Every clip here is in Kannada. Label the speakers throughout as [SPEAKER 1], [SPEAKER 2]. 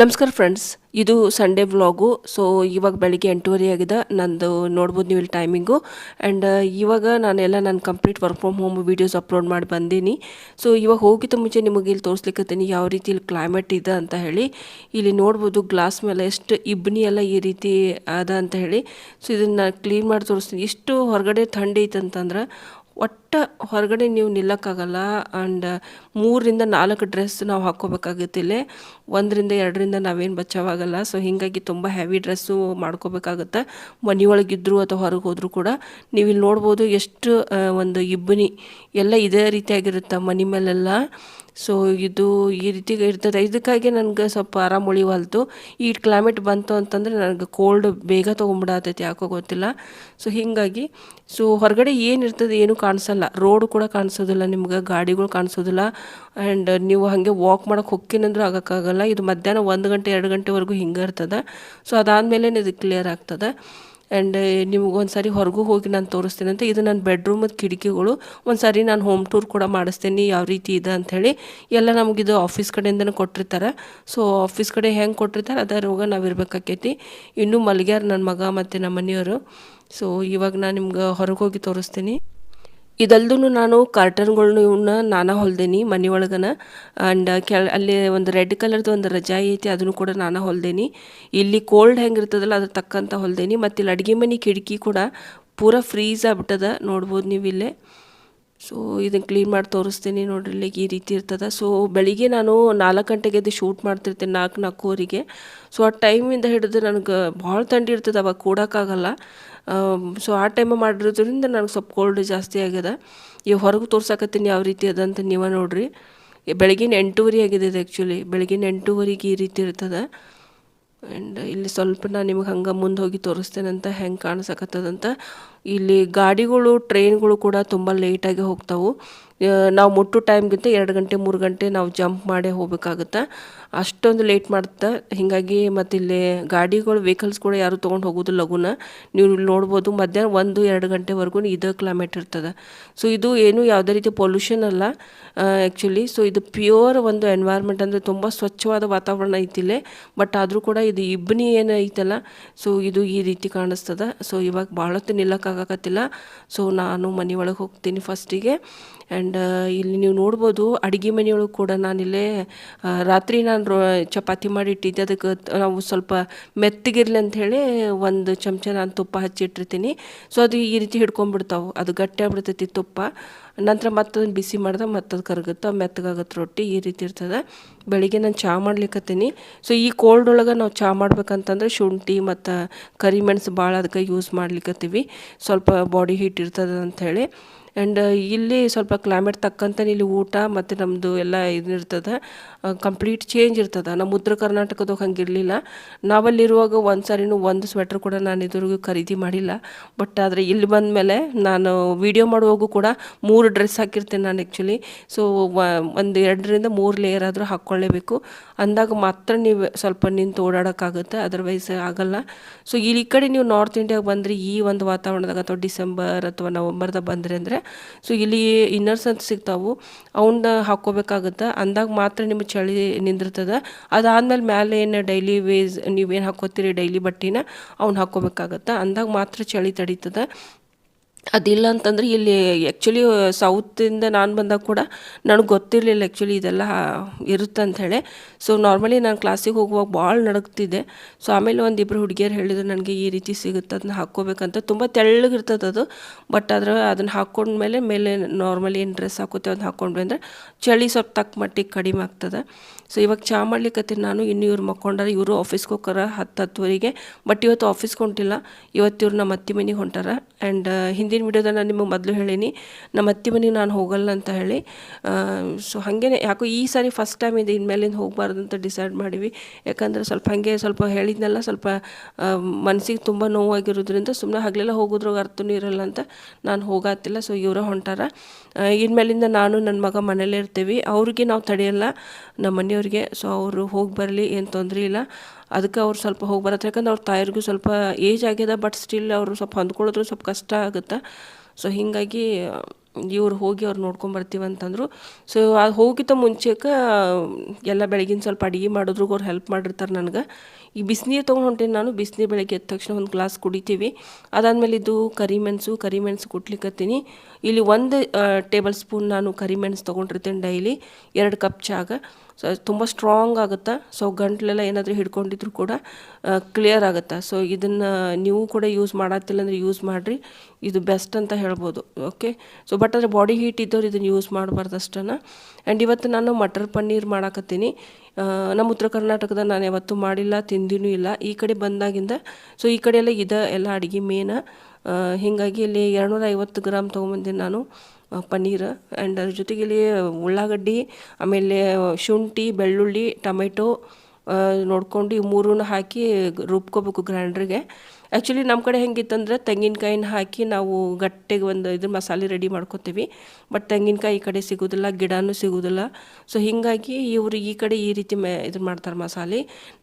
[SPEAKER 1] ನಮಸ್ಕಾರ ಫ್ರೆಂಡ್ಸ್ ಇದು ಸಂಡೇ ವ್ಲಾಗು ಸೊ ಇವಾಗ ಬೆಳಿಗ್ಗೆ ಎಂಟೂವರೆ ಆಗಿದೆ. ನಂದು ನೋಡ್ಬೋದು ನೀವು ಇಲ್ಲಿ ಟೈಮಿಂಗು ಆ್ಯಂಡ್ ಇವಾಗ ನಾನೆಲ್ಲ ನನ್ನ complete work from home videos upload ಮಾಡಿ ಬಂದೀನಿ. ಸೊ ಇವಾಗ ಹೋಗಿದ್ದ ಮುಂಚೆ ನಿಮಗೆ ಇಲ್ಲಿ ತೋರಿಸ್ಲಿಕ್ಕತ್ತೀನಿ ಯಾವ ರೀತಿ ಇಲ್ಲಿ ಕ್ಲೈಮೇಟ್ ಇದೆ ಅಂತ ಹೇಳಿ. ಇಲ್ಲಿ ನೋಡ್ಬೋದು ಗ್ಲಾಸ್ ಮೇಲೆ ಎಷ್ಟು ಇಬ್ನಿ ಎಲ್ಲ ಈ ರೀತಿ ಅದ ಅಂತ ಹೇಳಿ. ಸೊ ಇದನ್ನು ಕ್ಲೀನ್ ಮಾಡಿ ತೋರಿಸ್ತೀನಿ. ಇಷ್ಟು ಹೊರಗಡೆ ಥಂಡಿ ಐತೆ ಅಂತಂದ್ರೆ ಒಟ್ಟು ಹೊರಗಡೆ ನೀವು ನಿಲ್ಲಕ್ಕಾಗಲ್ಲ. ಆ್ಯಂಡ್ ಮೂರರಿಂದ ನಾಲ್ಕು ಡ್ರೆಸ್ ನಾವು ಹಾಕ್ಕೋಬೇಕಾಗುತ್ತೆ ಇಲ್ಲಿ. ಒಂದರಿಂದ ಎರಡರಿಂದ ನಾವೇನು ಬಚಾವಾಗಲ್ಲ. ಸೊ ಹೀಗಾಗಿ ತುಂಬ ಹೆವಿ ಡ್ರೆಸ್ಸು ಮಾಡ್ಕೋಬೇಕಾಗುತ್ತೆ. ಮನೆಯೊಳಗಿದ್ರು ಅಥವಾ ಹೊರಗೆ ಹೋದರೂ ಕೂಡ ನೀವು ಇಲ್ಲಿ ನೋಡ್ಬೋದು ಎಷ್ಟು ಒಂದು ಇಬ್ಬನಿ ಎಲ್ಲ ಇದೇ ರೀತಿಯಾಗಿರುತ್ತೆ ಮನೆ ಮೇಲೆಲ್ಲ. ಸೊ ಇದು ಈ ರೀತಿ ಇರ್ತದೆ. ಇದಕ್ಕಾಗಿ ನನಗೆ ಸ್ವಲ್ಪ ಆರಾಮ ಉಳಿವಲ್ತು. ಈ ಕ್ಲೈಮೇಟ್ ಬಂತು ಅಂತಂದರೆ ನನಗೆ ಕೋಲ್ಡ್ ಬೇಗ ತೊಗೊಂಬಿಡತೈತಿ, ಯಾಕೋ ಗೊತ್ತಿಲ್ಲ. ಸೊ ಹೀಗಾಗಿ ಸೊ ಹೊರಗಡೆ ಏನು ಇರ್ತದೆ ಏನೂ ಕಾಣಿಸಲ್ಲ. ರೋಡ್ ಕೂಡ ಕಾಣಿಸೋದಿಲ್ಲ, ನಿಮ್ಗೆ ಗಾಡಿಗಳು ಕಾಣಿಸೋದಿಲ್ಲ. ಆ್ಯಂಡ್ ನೀವು ಹಾಗೆ ವಾಕ್ ಮಾಡೋಕೆ ಹೊಕ್ಕಿನಂದ್ರೂ ಆಗೋಕ್ಕಾಗಲ್ಲ. ಇದು ಮಧ್ಯಾಹ್ನ ಒಂದು ಗಂಟೆ, ಎರಡು ಗಂಟೆವರೆಗೂ ಹಿಂಗೆ ಇರ್ತದೆ. ಸೊ ಅದಾದಮೇಲೆ ಇದು ಕ್ಲಿಯರ್ ಆಗ್ತದೆ. ಆ್ಯಂಡ್ ನಿಮ್ಗೆ ಒಂದು ಸಾರಿ ಹೊರಗೂ ಹೋಗಿ ನಾನು ತೋರಿಸ್ತೀನಿ ಅಂತ ಇದು ನನ್ನ ಬೆಡ್ರೂಮದ ಕಿಟಕಿಗಳು. ಒಂದು ಸಾರಿ ನಾನು ಹೋಮ್ ಟೂರ್ ಕೂಡ ಮಾಡಿಸ್ತೀನಿ ಯಾವ ರೀತಿ ಇದೆ ಅಂಥೇಳಿ ಎಲ್ಲ ನಮಗಿದು ಆಫೀಸ್ ಕಡೆಯಿಂದನೂ ಕೊಟ್ಟಿರ್ತಾರೆ. ಸೊ ಆಫೀಸ್ ಕಡೆ ಹೆಂಗೆ ಕೊಟ್ಟಿರ್ತಾರೆ ಅದರೊಳಗೆ ನಾವು ಇರಬೇಕಾಕೈತಿ. ಇನ್ನೂ ಮಲ್ಗ್ಯಾರ ನನ್ನ ಮಗ ಮತ್ತು ನಮ್ಮ ಮನೆಯವರು. ಸೊ ಇವಾಗ ನಾನು ನಿಮ್ಗೆ ಹೊರಗೆ ಹೋಗಿ ತೋರಿಸ್ತೀನಿ. ಇದಲ್ದು ನಾನು ಕಾರ್ಟನ್ಗಳ್ನು ಇವನ್ನ ನಾನು ಹೊಲ್ದೇನಿ, ಮನೆ ಒಳಗನ. ಆ್ಯಂಡ್ ಕೆಳ, ಅಲ್ಲಿ ಒಂದು ರೆಡ್ ಕಲರ್ದು ಒಂದು ರಜಾಯಿ ಐತಿ ಅದನ್ನು ಕೂಡ ನಾನು ಹೊಲ್ದೇನಿ. ಇಲ್ಲಿ ಕೋಲ್ಡ್ ಹೆಂಗಿರ್ತದಲ್ಲ ಅದ್ರ ತಕ್ಕಂತ ಹೊಲ್ದೇನಿ. ಮತ್ತು ಇಲ್ಲಿ ಅಡುಗೆ ಮನೆ ಕಿಟಕಿ ಕೂಡ ಪೂರ ಫ್ರೀಸ್ ಆಗ್ಬಿಟ್ಟದ, ನೋಡ್ಬೋದು ನೀವು ಇಲ್ಲೇ. ಸೊ ಇದನ್ನು ಕ್ಲೀನ್ ಮಾಡಿ ತೋರಿಸ್ತೀನಿ ನೋಡ್ರಿ ಇಲ್ಲಿ ಈ ರೀತಿ ಇರ್ತದೆ. ಸೊ ಬೆಳಿಗ್ಗೆ ನಾನು ನಾಲ್ಕು ಗಂಟೆಗೆ ಅದು ಶೂಟ್ ಮಾಡ್ತಿರ್ತೀನಿ ನಾಲ್ಕು ನಾಲ್ಕೂವರೆಗೆ. ಸೊ ಆ ಟೈಮಿಂದ ಹಿಡಿದು ನನಗೆ ಭಾಳ ತಂಡಿ ಇರ್ತದೆ, ಅವಾಗ ಕೂಡೋಕ್ಕಾಗಲ್ಲ ಸೊ ಆ ಟೈಮ ಮಾಡಿರೋದ್ರಿಂದ ನನಗೆ ಸ್ವಲ್ಪ ಕೋಲ್ಡ್ ಜಾಸ್ತಿ ಆಗ್ಯದ ಈಗ ಹೊರಗೆ ತೋರ್ಸಕತ್ತೀನಿ ಯಾವ ರೀತಿ ಅದ ಅಂತ ನೀವೇ ನೋಡ್ರಿ. ಬೆಳಗಿನ ಎಂಟೂವರೆ ಆಗಿದೆ ಇದು ಆ್ಯಕ್ಚುಲಿ ಬೆಳಗಿನ ಎಂಟೂವರೆಗೆ ಈ ರೀತಿ ಇರ್ತದೆ. ಆ್ಯಂಡ್ ಇಲ್ಲಿ ಸ್ವಲ್ಪ ನಾನು ನಿಮಗೆ ಹಂಗೆ ಮುಂದೆ ಹೋಗಿ ತೋರಿಸ್ತೇನೆ ಅಂತ ಹೆಂಗೆ ಕಾಣಿಸಕತ್ತದಂತ ಇಲ್ಲಿ ಗಾಡಿಗಳು ಟ್ರೈನ್ಗಳು ಕೂಡ ತುಂಬ ಲೇಟಾಗಿ ಹೋಗ್ತಾವೆ. ನಾವು ಮುಟ್ಟು ಟೈಮ್ಗಿಂತ ಎರಡು ಗಂಟೆ, ಮೂರು ಗಂಟೆ ನಾವು ಜಂಪ್ ಮಾಡೇ ಹೋಗ್ಬೇಕಾಗುತ್ತೆ. ಅಷ್ಟೊಂದು ಲೇಟ್ ಮಾಡುತ್ತೆ ಹೀಗಾಗಿ ಮತ್ತು ಇಲ್ಲಿ ಗಾಡಿಗಳು ವೆಹಿಕಲ್ಸ್ ಕೂಡ ಯಾರು ತೊಗೊಂಡು ಹೋಗೋದು ಲಘುನ ನೀವು ಇಲ್ಲಿ ನೋಡ್ಬೋದು ಮಧ್ಯಾಹ್ನ ಒಂದು, ಎರಡು ಗಂಟೆವರೆಗೂ ಇದು ಕ್ಲೈಮೇಟ್ ಇರ್ತದೆ. ಸೊ ಇದು ಏನು ಯಾವುದೇ ರೀತಿ ಪೊಲ್ಯೂಷನ್ ಅಲ್ಲ. ಆ್ಯಕ್ಚುಲಿ ಸೊ ಇದು ಪ್ಯೂರ್ ಒಂದು ಎನ್ವೈರ್ಮೆಂಟ್ ಅಂದರೆ ತುಂಬ ಸ್ವಚ್ಛವಾದ ವಾತಾವರಣ ಐತಿಲ್ಲೇ. ಬಟ್ ಆದರೂ ಕೂಡ ಇದು ಇಬ್ಬನಿ ಏನು ಐತಲ್ಲ. ಸೊ ಇದು ಈ ರೀತಿ ಕಾಣಿಸ್ತದೆ. ಸೊ ಇವಾಗ ಭಾಳತ್ತು ನಿಲ್ಲಕ್ಕಾಗತ್ತಿಲ್ಲ ಸೊ ನಾನು ಮನೆ ಒಳಗೆ ಹೋಗ್ತೀನಿ ಫಸ್ಟಿಗೆ ಆ್ಯಂಡ್ ಇಲ್ಲಿ ನೀವು ನೋಡ್ಬೋದು ಅಡುಗೆ ಮನೆಯೊಳಗೆ ಕೂಡ ನಾನಿಲ್ಲೇ ರಾತ್ರಿ ನಾನು ರೋ, ಚಪಾತಿ ಮಾಡಿ ಇಟ್ಟಿದ್ದೆ. ಅದಕ್ಕೆ ನಾವು ಸ್ವಲ್ಪ ಮೆತ್ತಗಿರ್ಲಿ ಅಂಥೇಳಿ ಒಂದು ಚಮಚ ನಾನು ತುಪ್ಪ ಹಚ್ಚಿಟ್ಟಿರ್ತೀನಿ. ಸೊ ಅದು ಈ ರೀತಿ ಹಿಡ್ಕೊಂಡ್ಬಿಡ್ತಾವೆ. ಅದು ಗಟ್ಟಿ ಆಗ್ಬಿಡ್ತೈತಿ ತುಪ್ಪ. ನಂತರ ಮತ್ತೆ ಅದನ್ನ ಬಿಸಿ ಮಾಡ್ದೆ ಮತ್ತದು ಕರಗುತ್ತೆ ಮೆತ್ತಗಾಗತ್ತೆ ರೊಟ್ಟಿ ಈ ರೀತಿ ಇರ್ತದೆ. ಬೆಳಿಗ್ಗೆ ನಾನು ಚಹಾ ಮಾಡ್ಲಿಕ್ಕತ್ತೀನಿ ಸೊ ಈ ಕೋಲ್ಡ್ ಒಳಗೆ ನಾವು ಚಹಾ ಮಾಡ್ಬೇಕಂತಂದ್ರೆ ಶುಂಠಿ ಮತ್ತು ಕರಿಮೆಣಸು ಭಾಳ ಅದಕ್ಕೆ ಯೂಸ್ ಮಾಡ್ಲಿಕ್ಕತ್ತೀವಿ ಸ್ವಲ್ಪ ಬಾಡಿ ಹೀಟ್ ಇರ್ತದೆ ಅಂಥೇಳಿ ಆ್ಯಂಡ್ ಇಲ್ಲಿ ಸ್ವಲ್ಪ ಕ್ಲೈಮೇಟ್ ತಕ್ಕಂತೆ ಇಲ್ಲಿ ಊಟ ಮತ್ತು ನಮ್ಮದು ಎಲ್ಲ ಇದಿರ್ತದೆ ಕಂಪ್ಲೀಟ್ ಚೇಂಜ್ ಇರ್ತದೆ. ನಮ್ಮ ಉತ್ತರ ಕರ್ನಾಟಕದಾಗ ಹಂಗಿರಲಿಲ್ಲ. ನಾವಲ್ಲಿರುವಾಗ ಒಂದು ಸಾರಿನೂ ಒಂದು ಸ್ವೆಟ್ರ್ ಕೂಡ ನಾನು ಇದುವರೆಗೂ ಖರೀದಿ ಮಾಡಿಲ್ಲ. ಬಟ್ ಆದರೆ ಇಲ್ಲಿ ಬಂದ ಮೇಲೆ ನಾನು ವಿಡಿಯೋ ಮಾಡುವಾಗೂ ಕೂಡ ಮೂರು ಡ್ರೆಸ್ ಹಾಕಿರ್ತೀನಿ ನಾನು ಆ್ಯಕ್ಚುಲಿ ಸೊ ಒಂದು ಎರಡರಿಂದ ಮೂರು ಲೇಯರ್ ಆದರೂ ಹಾಕ್ಕೊಳ್ಳೇಬೇಕು ಅಂದಾಗ ಮಾತ್ರ ನೀವು ಸ್ವಲ್ಪ ನಿಂತು ಓಡಾಡೋಕ್ಕಾಗುತ್ತೆ ಅದರ್ವೈಸ್ ಆಗಲ್ಲ. ಸೊ ಇಲ್ಲಿ ಕಡೆ ನೀವು ನಾರ್ತ್ ಇಂಡಿಯಾಗೆ ಬಂದರೆ ಈ ಒಂದು ವಾತಾವರಣದಾಗ ಅಥವಾ ಡಿಸೆಂಬರ್ ಅಥವಾ ನವಂಬರ್ದಾಗ ಬಂದರೆ ಅಂದರೆ ಸೊ ಇಲ್ಲಿ ಇನ್ನರ್ಸ್ ಅಂತ ಸಿಗ್ತಾವು. ಅವನ್ನ ಹಾಕ್ಕೋಬೇಕಾಗುತ್ತೆ. ಅಂದಾಗ ಮಾತ್ರ ನಿಮ್ಮ ಚಳಿ ನಿಂದಿರ್ತದೆ. ಅದಾದಮೇಲೆ ಮೇಲೆ ಏನು ಡೈಲಿ ವೇಸ್ ನೀವೇನು ಹಾಕ್ಕೋತೀರಿ ಡೈಲಿ ಬಟ್ಟೆನ, ಅವ್ನು ಹಾಕ್ಕೋಬೇಕಾಗತ್ತೆ. ಅಂದಾಗ ಮಾತ್ರ ಚಳಿ ತಡೀತದೆ. ಅದಿಲ್ಲ ಅಂತಂದರೆ ಇಲ್ಲಿ ಆ್ಯಕ್ಚುಲಿ ಸೌತಿಂದ ನಾನು ಬಂದಾಗ ಕೂಡ ನನಗೆ ಗೊತ್ತಿರಲಿಲ್ಲ ಆ್ಯಕ್ಚುಲಿ ಇದೆಲ್ಲ ಇರುತ್ತೆ ಹೇಳಿ. ಸೊ ನಾರ್ಮಲಿ ನಾನು ಕ್ಲಾಸಿಗೆ ಹೋಗುವಾಗ ಭಾಳ ನಡಗ್ತಿದ್ದೆ ಸೊ ಆಮೇಲೆ ಒಂದಿಬ್ಬರು ಹುಡುಗಿಯರು ಹೇಳಿದ್ರು, ನನಗೆ ಈ ರೀತಿ ಸಿಗುತ್ತೆ ಅದನ್ನ ಹಾಕ್ಕೋಬೇಕಂತ. ತುಂಬ ತೆಳ್ಳಗಿರ್ತದೆ ಅದು. ಬಟ್ ಆದರೆ ಅದನ್ನು ಹಾಕ್ಕೊಂಡ್ಮೇಲೆ ಮೇಲೆ ನಾರ್ಮಲಿ ಏನು ಡ್ರೆಸ್ ಹಾಕೋತೇವೆ ಅದನ್ನ ಹಾಕ್ಕೊಂಡ್ವಿ ಅಂದರೆ ಚಳಿ ಸ್ವಲ್ಪ ತಕ್ಕ ಮಟ್ಟಿಗೆ ಕಡಿಮೆ ಆಗ್ತದೆ. ಸೊ ಇವಾಗ ಚಾ ಮಾಡ್ಲಿಕ್ಕತ್ತೀನಿ ನಾನು, ಇನ್ನು ಇವ್ರು ಮಕ್ಕೊಂಡಾರ, ಇವರು ಆಫೀಸ್ಗೆ ಹೋಗ್ತಾರ ಹತ್ತು ಹತ್ತುವರೆಗೆ. ಬಟ್ ಇವತ್ತು ಆಫೀಸ್ಗೆ ಹೊಂಟಿಲ್ಲ. ಇವತ್ತು ಇವ್ರು ನಮ್ಮ ಅತ್ತಿ ಮನೆಗೆ ಹೊಂಟಾರ. ಆ್ಯಂಡ್ ಹಿಂದಿನ ವಿಡಿಯೋದಲ್ಲಿ ನಾನು ನಿಮಗೆ ಮೊದಲು ಹೇಳೀನಿ. ನಮ್ಮ ಅತ್ತಿ ಮನೆಗೆ ನಾನು ಹೋಗಲ್ಲ ಅಂತ ಹೇಳಿ. ಸೊ ಹಾಗೇನೆ ಯಾಕೋ ಈ ಸಾರಿ ಫಸ್ಟ್ ಟೈಮ್ ಇದೆ ಇನ್ಮೇಲಿಂದ ಹೋಗಬಾರ್ದು ಅಂತ ಡಿಸೈಡ್ ಮಾಡೀವಿ. ಯಾಕಂದರೆ ಸ್ವಲ್ಪ ಹಾಗೆ ಸ್ವಲ್ಪ ಹೇಳಿದ್ನಲ್ಲ, ಸ್ವಲ್ಪ ಮನಸ್ಸಿಗೆ ತುಂಬ ನೋವಾಗಿರೋದ್ರಿಂದ ಸುಮ್ಮನೆ ಹಗಲೆಲ್ಲ ಹೋಗೋದ್ರಾಗ ಅರ್ಥನೂ ಇರಲ್ಲ ಅಂತ ನಾನು ಹೋಗತ್ತಿಲ್ಲ ಸೊ ಇವರೇ ಹೊಂಟಾರ. ಇನ್ಮೇಲಿಂದ ನಾನು ನನ್ನ ಮಗ ಮನೇಲೇ ಇರ್ತೀವಿ. ಅವ್ರಿಗೆ ನಾವು ತಡೆಯಲ್ಲ, ನಮ್ಮ ಮನೆಯವ್ರಿಗೆ. ಸೊ ಅವರು ಹೋಗಿ ಬರಲಿ, ಏನು ತೊಂದರೆ ಇಲ್ಲ. ಅದಕ್ಕೆ ಅವ್ರು ಸ್ವಲ್ಪ ಹೋಗಿ ಬರತ್ತೆ. ಯಾಕಂದ್ರೆ ಅವ್ರ ತಾಯರಿಗೂ ಸ್ವಲ್ಪ ಏಜ್ ಆಗ್ಯದ ಬಟ್ ಸ್ಟಿಲ್ ಅವರು ಸ್ವಲ್ಪ ಹೊಂದ್ಕೊಳ್ಳೋದ್ರು ಸ್ವಲ್ಪ ಕಷ್ಟ ಆಗುತ್ತೆ. ಸೊ ಹೀಗಾಗಿ ಇವ್ರು ಹೋಗಿ ಅವ್ರು ನೋಡ್ಕೊಂಬರ್ತೀವಿ ಅಂತಂದರು. ಸೊ ಅದು ಹೋಗಿತ್ತ ಮುಂಚೆಕ ಎಲ್ಲ ಬೆಳಗಿನ ಸ್ವಲ್ಪ ಅಡುಗೆ ಮಾಡಿದ್ರು ಅವ್ರು ಹೆಲ್ಪ್ ಮಾಡಿರ್ತಾರೆ ನನಗೆ. ಈ ಬಿಸಿನೀರು ತೊಗೊಂಡು ಹೊಂಟೇನೆ ನಾನು, ಬಿಸಿನೀರು ಬೆಳಗ್ಗೆ ಎದ್ದ ತಕ್ಷಣ ಒಂದು ಗ್ಲಾಸ್ ಕುಡಿತೀವಿ. ಅದಾದಮೇಲೆ ಇದು ಕರಿಮೆಣಸು ಕರಿಮೆಣಸು ಕುಟ್ಲಿಕ್ಕತ್ತೀನಿ ಇಲ್ಲಿ ಒಂದು ಟೇಬಲ್ ಸ್ಪೂನ್ ನಾನು ಕರಿಮೆಣಸು ತೊಗೊಂಡಿರ್ತೀನಿ ಡೈಲಿ ಎರಡು ಕಪ್ ಚಾಗ ಸೊ ತುಂಬ ಸ್ಟ್ರಾಂಗ್ ಆಗುತ್ತೆ. ಸೊ ಗಂಟ್ಲೆಲ್ಲ ಏನಾದರೂ ಹಿಡ್ಕೊಂಡಿದ್ರು ಕೂಡ ಕ್ಲಿಯರ್ ಆಗುತ್ತೆ. ಸೊ ಇದನ್ನು ನೀವು ಕೂಡ ಯೂಸ್ ಮಾಡತ್ತಿಲ್ಲ ಅಂದರೆ ಯೂಸ್ ಮಾಡಿರಿ. ಇದು ಬೆಸ್ಟ್ ಅಂತ ಹೇಳ್ಬೋದು. ಓಕೆ ಸೊ ಬಟ್ ಆದರೆ ಬಾಡಿ ಹೀಟ್ ಇದ್ದವ್ರು ಇದನ್ನು ಯೂಸ್ ಮಾಡಬಾರ್ದು ಅಷ್ಟನ್ನು ಆ್ಯಂಡ್ ಇವತ್ತು ನಾನು ಮಟರ್ ಪನ್ನೀರ್ ಮಾಡಾಕತ್ತೀನಿ. ನಮ್ಮ ಉತ್ತರ ಕರ್ನಾಟಕದ ನಾನು ಯಾವತ್ತೂ ಮಾಡಿಲ್ಲ, ತಿಂದಿನೂ ಇಲ್ಲ. ಈ ಕಡೆ ಬಂದಾಗಿಂದ ಸೊ ಈ ಕಡೆ ಎಲ್ಲ ಇದೆ ಎಲ್ಲ ಅಡುಗೆ ಮೇನ ಹೀಗಾಗಿ ಇಲ್ಲಿ ಎರಡುನೂರ ಐವತ್ತು ಗ್ರಾಮ್ ತೊಗೊಂಬಂದಿನಿ ನಾನು. ಪನ್ನೀರ್ ಆ್ಯಂಡ್ ಅದ್ರ ಜೊತೆಗೆ ಇಲ್ಲಿ ಉಳ್ಳಾಗಡ್ಡಿ, ಆಮೇಲೆ ಶುಂಠಿ, ಬೆಳ್ಳುಳ್ಳಿ, ಟೊಮೆಟೊ ನೋಡ್ಕೊಂಡು ಈ ಮೂರನ್ನ ಹಾಕಿ ರುಬ್ಕೋಬೇಕು ಗ್ರೈಂಡ್ರಿಗೆ ಆ್ಯಕ್ಚುಲಿ ನಮ್ಮ ಕಡೆ ಹೆಂಗಿತ್ತಂದ್ರೆ ತೆಂಗಿನಕಾಯಿನ ಹಾಕಿ ನಾವು ಗಟ್ಟಿಗೆ ಒಂದು ಇದ್ರ ಮಸಾಲೆ ರೆಡಿ ಮಾಡ್ಕೋತೀವಿ. ಬಟ್ ತೆಂಗಿನಕಾಯಿ ಈ ಕಡೆ ಸಿಗೋದಿಲ್ಲ, ಗಿಡನೂ ಸಿಗೋದಿಲ್ಲ. ಸೊ ಹೀಗಾಗಿ ಇವರು ಈ ಕಡೆ ಈ ರೀತಿ ಮೆ ಇದು ಮಾಡ್ತಾರೆ ಮಸಾಲೆ.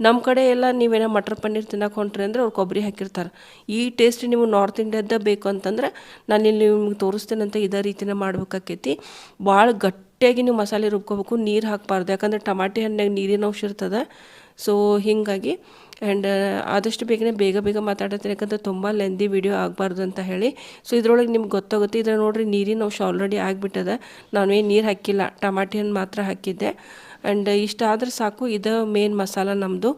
[SPEAKER 1] ನಮ್ಮ ಕಡೆ ಎಲ್ಲ ನೀವೇನೋ ಮಟರ್ ಪನ್ನೀರ್ ತಿನ್ನಕ್ಕೆ ಹೊಂಟ್ರಿ ಅಂದ್ರೆ ಅವ್ರು ಕೊಬ್ಬರಿ ಹಾಕಿರ್ತಾರೆ. ಈ ಟೇಸ್ಟ್ ನೀವು ನಾರ್ತ್ ಇಂಡಿಯಾದ ಬೇಕು ಅಂತಂದ್ರೆ ನಾನು ಇಲ್ಲಿ ನಿಮ್ಗೆ ತೋರಿಸ್ತೇನಂತ ಇದೇ ರೀತಿನೇ ಮಾಡ್ಬೇಕಾಕೈತಿ. ಭಾಳ ಗಟ್ಟಿಯಾಗಿ ನೀವು ಮಸಾಲೆ ರುಬ್ಕೋಬೇಕು, ನೀರು ಹಾಕಬಾರ್ದು. ಯಾಕಂದರೆ ಟಮಾಟಿ ಹಣ್ಣಾಗ ನೀರಿನ ಅಂಶ ಇರ್ತದೆ. ಸೊ ಹೀಗಾಗಿ ಆ್ಯಂಡ್ ಆದಷ್ಟು ಬೇಗನೆ ಬೇಗ ಬೇಗ ಮಾತಾಡತ್ತೀನಿ ಯಾಕಂದ್ರೆ ತುಂಬ ಲೆಂದಿ ವಿಡಿಯೋ ಆಗಬಾರ್ದು ಅಂತ ಹೇಳಿ. ಸೊ ಇದ್ರೊಳಗೆ ನಿಮ್ಗೆ ಗೊತ್ತಾಗುತ್ತೆ. ಇದ್ರ ನೋಡ್ರಿ ನೀರಿನ ಅಂಶ ಆಲ್ರೆಡಿ ಆಗಿಬಿಟ್ಟದ. ನಾನು ಏನು ನೀರು ಹಾಕಿಲ್ಲ. ಟಮಾಟಿಯನ್ನು ಮಾತ್ರ ಹಾಕಿದ್ದೆ. ಆ್ಯಂಡ್ ಇಷ್ಟ ಆದ್ರೆ ಸಾಕು. ಇದು ಮೇನ್ ಮಸಾಲ ನಮ್ಮದು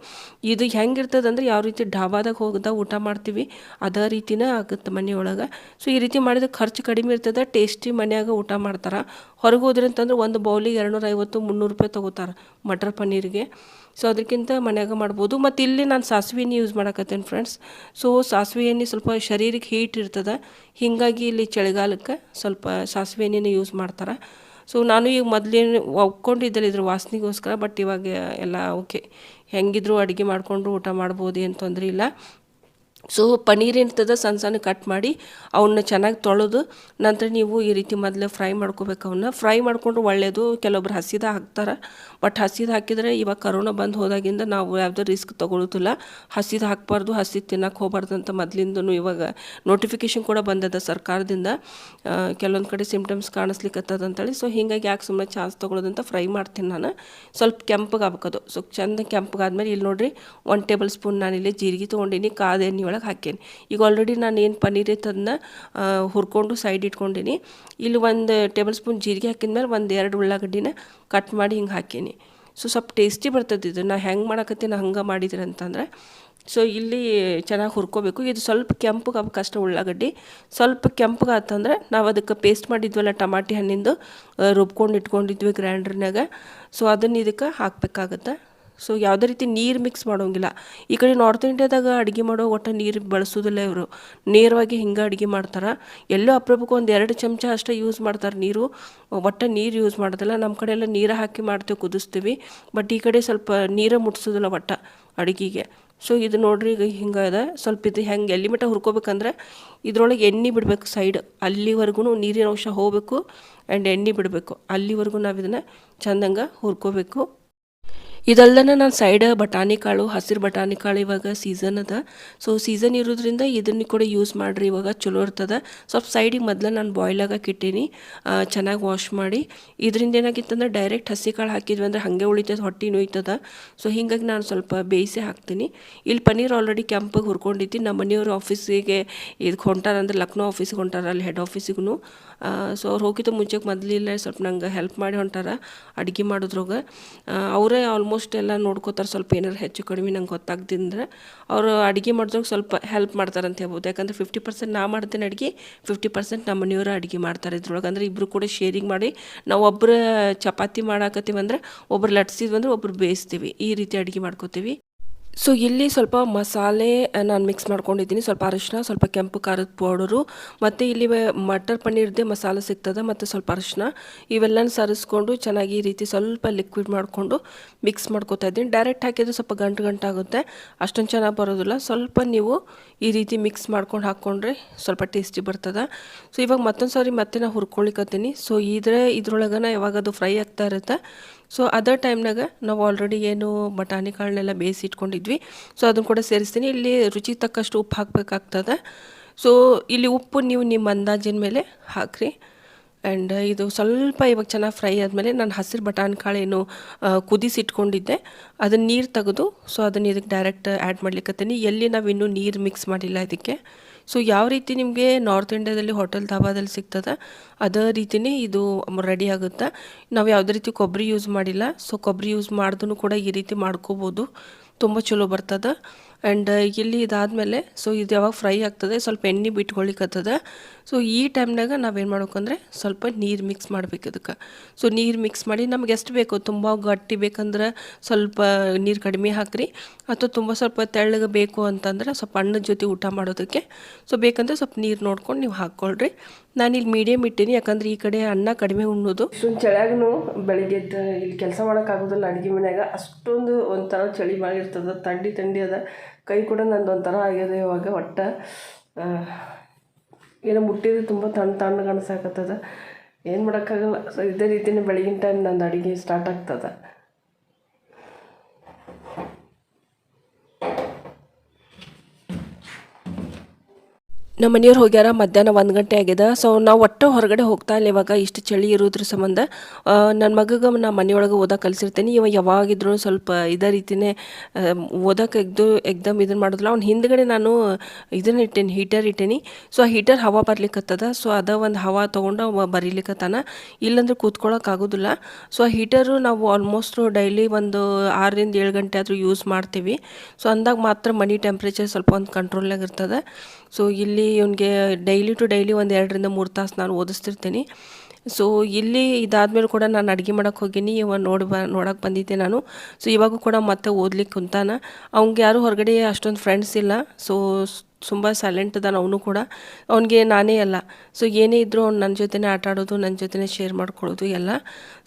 [SPEAKER 1] ಇದು ಹೆಂಗಿರ್ತದೆ ಅಂದ್ರೆ ಯಾವ ರೀತಿ ಢಾಬಾದಾಗ ಹೋಗ್ದ ಊಟ ಮಾಡ್ತೀವಿ, ಅದೇ ರೀತಿನೇ ಆಗುತ್ತೆ ಮನೆಯೊಳಗೆ ಸೊ ಈ ರೀತಿ ಮಾಡಿದ್ರೆ ಖರ್ಚು ಕಡಿಮೆ ಇರ್ತದೆ ಟೇಸ್ಟಿ ಮನೆಯಾಗ ಊಟ ಮಾಡ್ತಾರೆ. ಹೊರಗೆ ಹೋದ್ರಿ ಅಂತಂದ್ರೆ ಒಂದು ಬೌಲಿಗೆ ಎರಡುನೂರ ಐವತ್ತು ಮುನ್ನೂರು ರೂಪಾಯಿ ತೊಗೋತಾರೆ ಮಟರ್ ಪನ್ನೀರಿಗೆ. ಸೊ ಅದಕ್ಕಿಂತ ಮನ್ಯಾಗ ಮಾಡ್ಬೋದು. ಮತ್ತು ಇಲ್ಲಿ ನಾನು ಸಾಸಿವೆ ಎಣ್ಣೆ ಯೂಸ್ ಮಾಡಕತ್ತೇನೆ ಫ್ರೆಂಡ್ಸ್ ಸೊ ಸಾಸಿವೆ ಎಣ್ಣೆ ಸ್ವಲ್ಪ ಶರೀರಕ್ಕೆ ಹೀಟ್ ಇರ್ತದೆ. ಹೀಗಾಗಿ ಇಲ್ಲಿ ಚಳಿಗಾಲಕ್ಕೆ ಸ್ವಲ್ಪ ಸಾಸಿವೆ ಎಣ್ಣೆನ ಯೂಸ್ ಮಾಡ್ತಾರೆ. ಸೊ ನಾನು ಈಗ ಮೊದಲೇನು ಒಪ್ಕೊಂಡಿದ್ದೆ ಇದ್ರ ವಾಸನೆಗೋಸ್ಕರ ಬಟ್ ಇವಾಗ ಎಲ್ಲ ಓಕೆ ಹೆಂಗಿದ್ರು ಅಡುಗೆ ಮಾಡಿಕೊಂಡು ಊಟ ಮಾಡ್ಬೋದು ಏನು ತೊಂದರೆ ಇಲ್ಲ. ಸೊ ಪನ್ನೀರ್ ಇರ್ತದೆ ಸಣ್ಣ ಸಣ್ಣ ಕಟ್ ಮಾಡಿ ಅವನ್ನ ಚೆನ್ನಾಗಿ ತೊಳೆದು ನಂತರ ನೀವು ಈ ರೀತಿ ಮೊದಲು ಫ್ರೈ ಮಾಡ್ಕೋಬೇಕು ಅವನ್ನ ಫ್ರೈ ಮಾಡಿಕೊಂಡು ಒಳ್ಳೆಯದು ಕೆಲವೊಬ್ರು ಹಸಿದ ಹಾಕ್ತಾರೆ. ಬಟ್ ಹಸಿದ ಹಾಕಿದರೆ ಇವಾಗ ಕರೋನಾ ಬಂದು ಹೋದಾಗಿಂದ ನಾವು ಯಾವುದೇ ರಿಸ್ಕ್ ತೊಗೊಳ್ಳೋದಿಲ್ಲ ಹಸಿದ ಹಾಕಬಾರ್ದು. ಹಸಿದ ತಿನ್ನಕ್ಕೆ ಹೋಗ್ಬಾರ್ದು ಅಂತ ಮೊದಲಿಂದನೂ ಇವಾಗ ನೋಟಿಫಿಕೇಶನ್ ಕೂಡ ಬಂದದ ಸರ್ಕಾರದಿಂದ. ಕೆಲವೊಂದು ಕಡೆ ಸಿಮ್ಟಮ್ಸ್ ಕಾಣಿಸ್ಲಿಕ್ಕತ್ತದ ಅಂತೇಳಿ. ಸೊ ಹೀಗಾಗಿ ಯಾಕೆ ಸುಮ್ಮನೆ ಚಾನ್ಸ್ ತೊಗೊಳೋದಂತ ಫ್ರೈ ಮಾಡ್ತೀನಿ ನಾನು. ಸ್ವಲ್ಪ ಕೆಂಪಗೆ ಆಗ್ಬೇಕದು ಸೊ ಚೆಂದ ಕೆಂಪಗಾದ್ಮೇಲೆ ಇಲ್ಲಿ ನೋಡಿರಿ ಒನ್ ಟೇಬಲ್ ಸ್ಪೂನ್ ನಾನಿಲ್ಲಿ ಜೀರಿಗೆ ತೊಗೊಂಡಿನಿ. ಕಾದೇನಿ ಒಳಗೆ ಹಾಕೇನಿ. ಈಗ ಆಲ್ರೆಡಿ ನಾನು ಏನು ಪನ್ನೀರ್ ಇತ್ತು ಅದನ್ನ ಹುರ್ಕೊಂಡು ಸೈಡ್ ಇಟ್ಕೊಂಡೀನಿ. ಇಲ್ಲಿ ಒಂದು ಟೇಬಲ್ ಸ್ಪೂನ್ ಜೀರಿಗೆ ಹಾಕಿದ್ಮೇಲೆ ಒಂದು ಎರಡು ಉಳ್ಳಾಗಡ್ಡಿನ ಕಟ್ ಮಾಡಿ ಹಿಂಗೆ ಹಾಕೀನಿ. ಸೊ ಸ್ವಲ್ಪ ಟೇಸ್ಟಿ ಬರ್ತದೆ ಇದು. ನಾ ಹೆಂಗೆ ಮಾಡಕತ್ತೀನಿ ಹಂಗೆ ಮಾಡಿದ್ರೆ ಅಂತಂದ್ರೆ ಸೊ ಇಲ್ಲಿ ಚೆನ್ನಾಗಿ ಹುರ್ಕೋಬೇಕು. ಇದು ಸ್ವಲ್ಪ ಕೆಂಪಗೆ ಕಷ್ಟ ಉಳ್ಳಾಗಡ್ಡಿ. ಸ್ವಲ್ಪ ಕೆಂಪಗೆ ಆತಂದ್ರೆ ನಾವು ಅದಕ್ಕೆ ಪೇಸ್ಟ್ ಮಾಡಿದ್ವಲ್ಲ ಟಮಾಟಿ ಹಣ್ಣಿಂದು ರುಬ್ಕೊಂಡು ಇಟ್ಕೊಂಡಿದ್ವಿ ಗ್ರ್ಯಾಂಡ್ರ್ನಾಗ ಸೊ ಅದನ್ನು ಇದಕ್ಕೆ ಹಾಕ್ಬೇಕಾಗತ್ತೆ? ಸೊ ಯಾವುದೇ ರೀತಿ ನೀರು ಮಿಕ್ಸ್ ಮಾಡೋಂಗಿಲ್ಲ. ಈ ಕಡೆ ನಾರ್ತ್ ಇಂಡಿಯಾದಾಗ ಅಡುಗೆ ಮಾಡೋ ಒಟ್ಟು ನೀರು ಬಳಸೋದಿಲ್ಲ ಇವರು. ನೇರವಾಗಿ ಹಿಂಗೆ ಅಡುಗೆ ಮಾಡ್ತಾರೆ. ಎಲ್ಲೋ ಅಪ್ರೂಪಕ್ಕೆ ಒಂದು ಎರಡು ಚಮಚ ಅಷ್ಟೇ ಯೂಸ್ ಮಾಡ್ತಾರೆ ನೀರು. ಒಟ್ಟು ನೀರು ಯೂಸ್ ಮಾಡೋದಿಲ್ಲ. ನಮ್ಮ ಕಡೆ ಎಲ್ಲ ನೀರು ಹಾಕಿ ಮಾಡ್ತೀವಿ, ಕುದಿಸ್ತೀವಿ. ಬಟ್ ಈ ಕಡೆ ಸ್ವಲ್ಪ ನೀರು ಮುಟ್ಸೋದಿಲ್ಲ ಒಟ್ಟು ಅಡುಗೆಗೆ. ಸೊ ಇದು ನೋಡ್ರಿ ಈಗ ಹಿಂಗೆ ಇದೆ ಸ್ವಲ್ಪ ಇದು ಹೆಂಗೆ ಎಲ್ಲಿ ಮಟ್ಟ ಹುರ್ಕೋಬೇಕಂದ್ರೆ ಇದ್ರೊಳಗೆ ಎಣ್ಣೆ ಬಿಡಬೇಕು ಸೈಡ್ ಅಲ್ಲಿವರೆಗೂ ನೀರಿನ ಅಂಶ ಹೋಗಬೇಕು ಆ್ಯಂಡ್ ಎಣ್ಣೆ ಬಿಡಬೇಕು. ಅಲ್ಲಿವರೆಗೂ ನಾವು ಇದನ್ನು ಚಂದಂಗೆ ಹುರ್ಕೋಬೇಕು. ಇದಲ್ದನ ನಾನು ಸೈಡ್ ಬಟಾಣಿ ಕಾಳು, ಹಸಿರು ಬಟಾಣಿ ಕಾಳು ಇವಾಗ ಸೀಸನ್ ಅದ. ಸೊ ಸೀಸನ್ ಇರೋದ್ರಿಂದ ಇದನ್ನು ಕೂಡ ಯೂಸ್ ಮಾಡಿರಿ, ಇವಾಗ ಚಲೋ ಇರ್ತದೆ. ಸ್ವಲ್ಪ ಸೈಡಿಗೆ ಮೊದಲು ನಾನು ಬಾಯ್ಲ್ ಆಗಕ್ಕೆ ಇಟ್ಟೀನಿ ಚೆನ್ನಾಗಿ ವಾಶ್ ಮಾಡಿ. ಇದರಿಂದ ಏನಾಗಿತ್ತಂದ್ರೆ ಡೈರೆಕ್ಟ್ ಹಸಿ ಕಾಳು ಹಾಕಿದ್ವಿ ಅಂದ್ರೆ ಹಾಗೆ ಉಳಿತದೆ, ಹೊಟ್ಟೆ ನೋಯ್ತದ. ಸೊ ಹೀಗಾಗಿ ನಾನು ಸ್ವಲ್ಪ ಬೇಯಿಸಿ ಹಾಕ್ತೀನಿ. ಇಲ್ಲಿ ಪನ್ನೀರ್ ಆಲ್ರೆಡಿ ಕೆಂಪಗೆ ಹುರ್ಕೊಂಡಿದ್ದೀನಿ ನಮ್ಮ ಮನೆಯವ್ರ ಆಫೀಸಿಗೆ ಇದಕ್ಕೆ ಹೊಂಟಾರ ಅಂದ್ರೆ ಲಕ್ನೋ ಆಫೀಸಿಗೆ ಹೊಂಟಾರ, ಅಲ್ಲಿ ಹೆಡ್ ಆಫೀಸಿಗೂ ಸೊ ಅವ್ರು ಹೋಗಿದ್ದು ಮುಂಚೆಗೆ ಮೊದಲಿಲ್ಲ ಸ್ವಲ್ಪ ನಂಗೆ ಹೆಲ್ಪ್ ಮಾಡಿ ಹೊಂಟಾರ, ಅಡುಗೆ ಮಾಡೋದ್ರಾಗ. ಅವರೇ ಆಲ್ಮೋಸ್ಟ್ ಎಲ್ಲ ನೋಡ್ಕೋತಾರೆ ಸ್ವಲ್ಪ ಏನಾರು ಹೆಚ್ಚು ಕಡಿಮೆ ನಂಗೆ ಗೊತ್ತಾಗ್ದಿಂದ್ರೆ. ಅವರು ಅಡುಗೆ ಮಾಡಿದಾಗ ಸ್ವಲ್ಪ ಹೆಲ್ಪ್ ಮಾಡ್ತಾರೆ ಅಂತ ಹೇಳ್ಬೋದು. ಯಾಕಂದ್ರೆ ಫಿಫ್ಟಿ ಪರ್ಸೆಂಟ್ ನಾ ಮಾಡ್ತೀನಿ ಅಡುಗೆ ಫಿಫ್ಟಿ ಪರ್ಸೆಂಟ್ ನಮ್ಮ ಮನೆಯವರು ಅಡುಗೆ ಮಾಡ್ತಾರೆ ಇದ್ರೊಳಗೆ. ಅಂದ್ರೆ ಇಬ್ಬರು ಕೂಡ ಶೇರಿಂಗ್ ಮಾಡಿ ನಾವು ಒಬ್ಬರು ಚಪಾತಿ ಮಾಡಾಕತ್ತೀವಿ ಅಂದರೆ ಒಬ್ರು ಲಟ್ಸಿದ್ವಿ ಅಂದ್ರೆ ಒಬ್ರು ಬೇಯಿಸ್ತೀವಿ. ಈ ರೀತಿ ಅಡುಗೆ ಮಾಡ್ಕೋತೀವಿ. ಸೊ ಇಲ್ಲಿ ಸ್ವಲ್ಪ ಮಸಾಲೆ ನಾನು ಮಿಕ್ಸ್ ಮಾಡ್ಕೊಂಡಿದ್ದೀನಿ. ಸ್ವಲ್ಪ ಅರಿಶಿನ ಸ್ವಲ್ಪ ಕೆಂಪು ಖಾರದ ಪೌಡರು ಮತ್ತು ಇಲ್ಲಿ ಮಟರ್ ಪನ್ನೀರ್ದೇ ಮಸಾಲೆ ಸಿಗ್ತದೆ, ಮತ್ತು ಸ್ವಲ್ಪ ಅರಿಶಿನ ಇವೆಲ್ಲನ ಸರಿಸ್ಕೊಂಡು ಚೆನ್ನಾಗಿ ಈ ರೀತಿ ಸ್ವಲ್ಪ ಲಿಕ್ವಿಡ್ ಮಾಡಿಕೊಂಡು ಮಿಕ್ಸ್ ಮಾಡ್ಕೊತಾ ಇದ್ದೀನಿ. ಡೈರೆಕ್ಟ್ ಹಾಕಿದ್ರೆ ಸ್ವಲ್ಪ ಗಂಟು ಗಂಟಾಗುತ್ತೆ. ಅಷ್ಟೊಂದು ಚೆನ್ನಾಗಿ ಬರೋದಿಲ್ಲ. ಸ್ವಲ್ಪ ನೀವು ಈ ರೀತಿ ಮಿಕ್ಸ್ ಮಾಡ್ಕೊಂಡು ಹಾಕ್ಕೊಂಡ್ರೆ ಸ್ವಲ್ಪ ಟೇಸ್ಟಿ ಬರ್ತದೆ. ಸೊ ಇವಾಗ ಮತ್ತೊಂದು ಸಾರಿ ಮತ್ತೆ ನಾನು ಹುರ್ಕೊಳಿಕತ್ತೀನಿ. ಸೊ ಇದ್ರೆ ಇದ್ರೊಳಗನ ಯಾವಾಗ ಅದು ಫ್ರೈ ಆಗ್ತಾ ಇರುತ್ತೆ. ಸೊ ಅದರ್ ಟೈಮ್ನಾಗ ನಾವು ಆಲ್ರೆಡಿ ಏನು ಬಟಾಣಿ ಕಾಳನ್ನೆಲ್ಲ ಬೇಯಿಸಿ ಇಟ್ಕೊಂಡಿದ್ವಿ ಸೊ ಅದನ್ನು ಕೂಡ ಸೇರಿಸ್ತೀನಿ. ಇಲ್ಲಿ ರುಚಿ ತಕ್ಕಷ್ಟು ಉಪ್ಪು ಹಾಕಬೇಕಾಗ್ತದೆ. ಸೊ ಇಲ್ಲಿ ಉಪ್ಪು ನೀವು ನಿಮ್ಮ ಅಂದಾಜಿನ ಮೇಲೆ ಹಾಕ್ರಿ. ಆ್ಯಂಡ್ ಇದು ಸ್ವಲ್ಪ ಇವಾಗ ಚೆನ್ನಾಗಿ ಫ್ರೈ ಆದಮೇಲೆ ನಾನು ಹಸಿರು ಬಟಾಣಿ ಕಾಳೇನು ಕುದಿಸಿಟ್ಕೊಂಡಿದ್ದೆ. ಅದನ್ನು ನೀರು ತೆಗೆದು ಸೊ ಅದನ್ನು ಇದಕ್ಕೆ ಡೈರೆಕ್ಟ್ ಆ್ಯಡ್ ಮಾಡ್ಲಿಕ್ಕತ್ತೀನಿ ಎಲ್ಲಿ ನಾವು ಇನ್ನೂ ನೀರು ಮಿಕ್ಸ್ ಮಾಡಿಲ್ಲ ಇದಕ್ಕೆ. ಸೊ ಯಾವ ರೀತಿ ನಿಮಗೆ ನಾರ್ತ್ ಇಂಡಿಯಾದಲ್ಲಿ ಹೋಟೆಲ್ ಧಾಬಾದಲ್ಲಿ ಸಿಗ್ತದೆ, ಅದೇ ರೀತಿಯೇ ಇದು ರೆಡಿ ಆಗುತ್ತೆ. ನಾವು ಯಾವುದೇ ರೀತಿ ಕೊಬ್ಬರಿ ಯೂಸ್ ಮಾಡಿಲ್ಲ. ಸೊ ಕೊಬ್ಬರಿ ಯೂಸ್ ಮಾಡಿದ್ರೂ ಕೂಡ ಈ ರೀತಿ ಮಾಡ್ಕೋಬೋದು. ತುಂಬ ಚಲೋ ಬರ್ತದೆ. ಆ್ಯಂಡ್ ಇಲ್ಲಿ ಇದಾದಮೇಲೆ ಸೊ ಇದು ಯಾವಾಗ ಫ್ರೈ ಆಗ್ತದೆ, ಸ್ವಲ್ಪ ಎಣ್ಣೆ ಬಿಟ್ಕೊಳ್ಳಿಕ್ಕತ್ತದೆ ಸೊ ಈ ಟೈಮ್ನಾಗ ನಾವೇನು ಮಾಡ್ಬೇಕಂದ್ರೆ, ಸ್ವಲ್ಪ ನೀರು ಮಿಕ್ಸ್ ಮಾಡ್ಬೇಕು ಅದಕ್ಕೆ ಸೊ ನೀರು ಮಿಕ್ಸ್ ಮಾಡಿ ನಮ್ಗೆ ಎಷ್ಟು ಬೇಕು ತುಂಬ ಗಟ್ಟಿ ಬೇಕಂದ್ರೆ ಸ್ವಲ್ಪ ನೀರು ಕಡಿಮೆ ಹಾಕ್ರಿ. ಅಥವಾ ತುಂಬ ಸ್ವಲ್ಪ ತೆಳ್ಳಗೆ ಬೇಕು ಅಂತಂದ್ರೆ ಸ್ವಲ್ಪ ಅಣ್ಣದ ಜೊತೆ ಊಟ ಮಾಡೋದಕ್ಕೆ. ಸೊ ಬೇಕಂದ್ರೆ ಸ್ವಲ್ಪ ನೀರು ನೋಡ್ಕೊಂಡು ನೀವು ಹಾಕ್ಕೊಳ್ರಿ. ನಾನು ಇಲ್ಲಿ ಮೀಡಿಯಮ್ ಇಟ್ಟೀನಿ, ಯಾಕಂದ್ರೆ ಈ ಕಡೆ ಅನ್ನ ಕಡಿಮೆ ಉಣ್ಣೋದು. ಇಷ್ಟೊಂದು ಚಳಿಯಾಗೂ ಬೆಳಿಗ್ಗೆ ಇಲ್ಲಿ ಕೆಲಸ ಮಾಡೋಕ್ಕಾಗೋದಿಲ್ಲ ಅಡುಗೆ ಮನ್ಯಾಗ. ಅಷ್ಟೊಂದು ಒಂಥರ ಚಳಿ ಭಾಳ ತಂಡಿ ತಂಡಿ ಅದ. ಕೈ ಕೂಡ ನಂದು ಒಂಥರ ಆಗ್ಯದ ಇವಾಗ ಒಟ್ಟು. ಏನೋ ಮುಟ್ಟಿದ್ರೆ ತುಂಬ ತಣ್ಣ ತಣ್ಣಗೆ ಅನ್ಸಾಕತ್ತದ ಏನು ಮಾಡೋಕ್ಕಾಗಲ್ಲ. ಇದೇ ರೀತಿಯೇ ಬೆಳಗಿನ ಟೈಮ್ ನಂದು ಅಡುಗೆ ಸ್ಟಾರ್ಟ್ ಆಗ್ತದೆ. ನಮ್ಮ ಮನೆಯವ್ರು ಹೋಗ್ಯಾರ, ಮಧ್ಯಾಹ್ನ ಒಂದು ಗಂಟೆ ಆಗಿದೆ ಸೊ ನಾವು ಒಟ್ಟು ಹೊರಗಡೆ ಹೋಗ್ತಾ ಇಲ್ಲ, ಇವಾಗ ಇಷ್ಟು ಚಳಿ ಇರೋದ್ರ ಸಂಬಂಧ. ನನ್ನ ಮಗಗೆ ನಾ ಮನೆಯೊಳಗೆ ಓದೋಕೆ ಕಲಿಸಿರ್ತೀನಿ. ಇವ ಯಾವಾಗಿದ್ರು ಸ್ವಲ್ಪ ಇದೇ ರೀತಿಯೇ ಓದೋಕೆ ಎಗ್ದು, ಎಕ್ದಮ್ ಇದನ್ನು ಮಾಡೋದಿಲ್ಲ. ಅವ್ನು ಹಿಂದ್ಗಡೆ ನಾನು ಇದನ್ನ ಇಟ್ಟೇನಿ, ಹೀಟರ್ ಇಟ್ಟೇನಿ. ಸೊ ಆ ಹೀಟರ್ ಹವಾ ಬರ್ಲಿಕ್ಕತ್ತದ ಸೊ ಅದ ಒಂದು ಹವಾ ತೊಗೊಂಡು ಅವ ಬರೀಲಿಕ್ಕತ್ತಾನ ಇಲ್ಲಂದ್ರೆ ಕೂತ್ಕೊಳ್ಳೋಕ್ಕಾಗೋದಿಲ್ಲ ಸೊ ಆ ಹೀಟರು ನಾವು ಆಲ್ಮೋಸ್ಟ್ ಡೈಲಿ ಒಂದು ಆರರಿಂದ ಏಳು ಗಂಟೆ ಆದರೂ ಯೂಸ್ ಮಾಡ್ತೀವಿ. ಸೊ ಅಂದಾಗ ಮಾತ್ರ ಮನಿ ಟೆಂಪ್ರೇಚರ್ ಸ್ವಲ್ಪ ಒಂದು ಕಂಟ್ರೋಲ್ನಾಗ ಇರ್ತದೆ. ಸೊ ಇಲ್ಲಿ ಇವನಿಗೆ ಡೈಲಿ ಟು ಡೈಲಿ ಒಂದು ಎರಡರಿಂದ ಮೂರು ತಾಸು ನಾನು ಓದಿಸ್ತಿರ್ತೀನಿ. ಸೊ ಇಲ್ಲಿ ಇದಾದ್ಮೇಲೆ ಕೂಡ ನಾನು ಅಡುಗೆ ಮಾಡೋಕೆ ಹೋಗೀನಿ. ಇವ ನೋಡಿ ಬ, ನೋಡೋಕೆ ಬಂದಿದ್ದೆ ನಾನು. ಸೊ ಇವಾಗೂ ಕೂಡ ಮತ್ತೆ ಓದ್ಲಿಕ್ಕೆ ಕುಂತಾನ. ಅವ್ನಿಗೆ ಯಾರೂ ಹೊರಗಡೆ ಅಷ್ಟೊಂದು ಫ್ರೆಂಡ್ಸ್ ಇಲ್ಲ. ಸೊ ತುಂಬ ಸೈಲೆಂಟ್ ಅದಾನ ಅವನು ಕೂಡ. ಅವನಿಗೆ ನಾನೇ ಅಲ್ಲ. ಸೊ ಏನೇ ಇದ್ದರೂ ಅವ್ನು ನನ್ನ ಜೊತೆನೇ ಆಟ ಆಡೋದು ನನ್ನ ಜೊತೆನೇ ಶೇರ್ ಮಾಡ್ಕೊಳ್ಳೋದು ಎಲ್ಲ.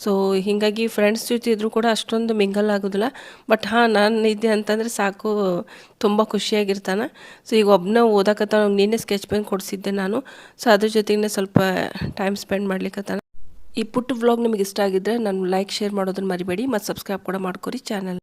[SPEAKER 1] ಸೊ ಹೀಗಾಗಿ ಫ್ರೆಂಡ್ಸ್ ಜೊತೆ ಇದ್ದರೂ ಕೂಡ ಅಷ್ಟೊಂದು ಮಿಂಗಲ್ ಆಗೋದಿಲ್ಲ. ಬಟ್ ಹಾಂ, ನಾನು ಇದ್ದೆ ಅಂತಂದರೆ ಸಾಕು, ತುಂಬ ಖುಷಿಯಾಗಿರ್ತಾನೆ. ಸೊ ಈಗ ಒಬ್ಬನ ಓದಕತ್ತ ನೀನೇ ಸ್ಕೆಚ್ ಪೆನ್ ಕೊಡಿಸಿದ್ದೆ ನಾನು. ಸೊ ಅದ್ರ ಜೊತೆಗೆ ಸ್ವಲ್ಪ ಟೈಮ್ ಸ್ಪೆಂಡ್ ಮಾಡ್ಲಿಕ್ಕತ್ತಾನೆ ಈ ಪುಟ್ಟ ವ್ಲಾಗ್ ನಿಮಗೆ ಇಷ್ಟ ಆಗಿದ್ದರೆ ನಾನು ಲೈಕ್ ಶೇರ್ ಮಾಡೋದನ್ನು ಮರಿಬೇಡಿ. ಮತ್ತು ಸಬ್ಸ್ಕ್ರೈಬ್ ಕೂಡ ಮಾಡ್ಕೊರಿ ಚಾನಲ್